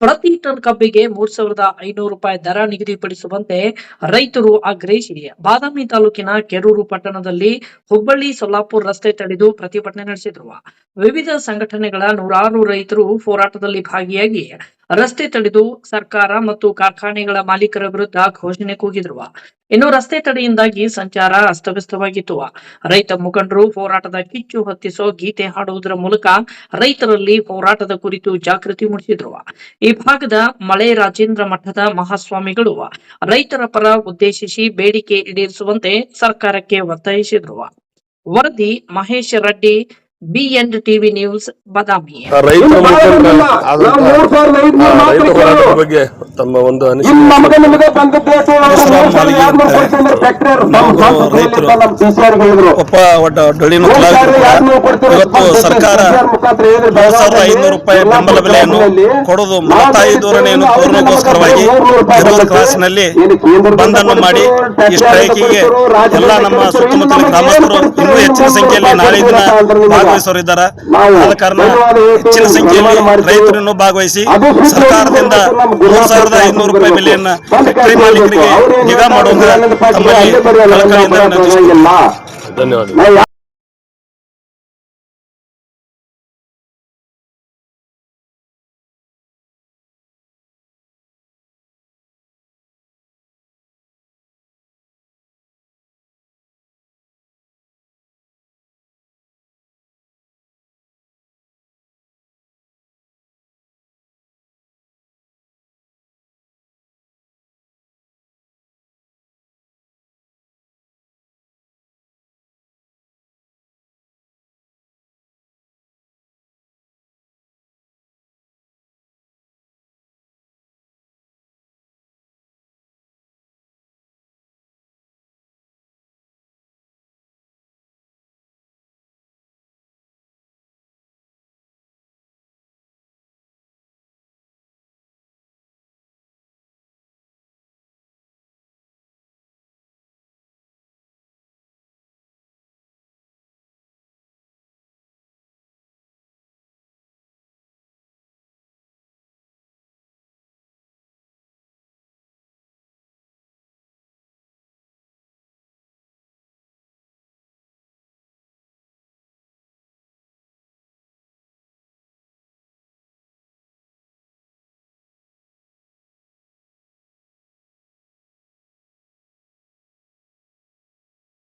ಪ್ರತಿ ಟನ್ ಕಬ್ಬಿಗೆ ಮೂರ್ ಸಾವಿರದ ಐನೂರು ರೂಪಾಯಿ ದರ ನಿಗದಿಪಡಿಸುವಂತೆ ರೈತರು ಆಗ್ರಹಿಸಿ. ಬಾದಾಮಿ ತಾಲೂಕಿನ ಕೆರೂರು ಪಟ್ಟಣದಲ್ಲಿ ಹುಬ್ಬಳ್ಳಿ ಸೊಲ್ಲಾಪುರ್ ರಸ್ತೆ ತಡೆದು ಪ್ರತಿಭಟನೆ ನಡೆಸಿದ್ರು. ವಿವಿಧ ಸಂಘಟನೆಗಳ ನೂರಾರು ರೈತರು ಹೋರಾಟದಲ್ಲಿ ಭಾಗಿಯಾಗಿ ರಸ್ತೆ ತಡೆದು ಸರ್ಕಾರ ಮತ್ತು ಕಾರ್ಖಾನೆಗಳ ಮಾಲೀಕರ ವಿರುದ್ಧ ಘೋಷಣೆ ಕೂಗಿದ್ರು ಇನ್ನು ರಸ್ತೆ ತಡೆಯಿಂದಾಗಿ ಸಂಚಾರ ಅಸ್ತವ್ಯಸ್ತವಾಗಿತ್ತು. ರೈತ ಮುಖಂಡರು ಹೋರಾಟದ ಕಿಚ್ಚು ಹೊತ್ತಿಸೋ ಗೀತೆ ಹಾಡುವುದರ ಮೂಲಕ ರೈತರಲ್ಲಿ ಹೋರಾಟದ ಕುರಿತು ಜಾಗೃತಿ ಮೂಡಿಸಿದ್ರು. ಈ ಭಾಗದ ಮಳೆ ರಾಜೇಂದ್ರ ಮಠದ ಮಹಾಸ್ವಾಮಿಗಳು ರೈತರ ಪರ ಉದ್ದೇಶಿಸಿ ಬೇಡಿಕೆ ಈಡೇರಿಸುವಂತೆ ಸರ್ಕಾರಕ್ಕೆ ಒತ್ತಾಯಿಸಿದ್ರು. ವರದಿ Mahesh Reddy BN TV news Badami ರೈತ ಹೋರಾಟದ ಬಗ್ಗೆ ತಮ್ಮ ಒಂದು ಅನಿಸಿಕೆ ಡೊಳ್ಳಿನ ಇವತ್ತು ಸರ್ಕಾರ ಸಾವಿರದ ಐನೂರು ರೂಪಾಯಿ ಬೆಂಬಲ ಬೆಲೆಯನ್ನು ನಾವು ಮಲತಾಯಿ ಧೋರಣೆಯನ್ನು ವಿರೋಧ. ಕ್ಲಾಸ್ನಲ್ಲಿ ಏನು ಮಾಡಿ ಈ ಸ್ಟ್ರೈಕಿಗೆ ಎಲ್ಲ ನಮ್ಮ ಇನ್ನು ಗ್ರಾಮಸ್ಥರು ಇನ್ನೂ ಹೆಚ್ಚಿನ ಸಂಖ್ಯೆಯಲ್ಲಿ ನಾಳೆ ದಿನ ಭಾಗವಹಿಸೋರಿದ್ದಾರೆ ನಾವು ಆದ ಕಾರಣ ಹೆಚ್ಚಿನ ಸಂಖ್ಯೆಯಲ್ಲಿ ಧನ್ಯವಾದ ಮಾಡ್ತೀವಿ. ರೈತರು ಇನ್ನೂ ಭಾಗವಹಿಸಿ ಸರ್ಕಾರದಿಂದ ಮೂರು ಸಾವಿರದ ಐನೂರು ರೂಪಾಯಿ ಬೆಲೆಯನ್ನ ಬಂದ್ ಫ್ಯಾಕ್ಟರಿ ಮಾಲೀಕರಿಗೆ ನಿಗಾ ಮಾಡುವಂತ ತಮ್ಮಲ್ಲಿ ಕಳಕಳಿಯಿಂದ. ಧನ್ಯವಾದ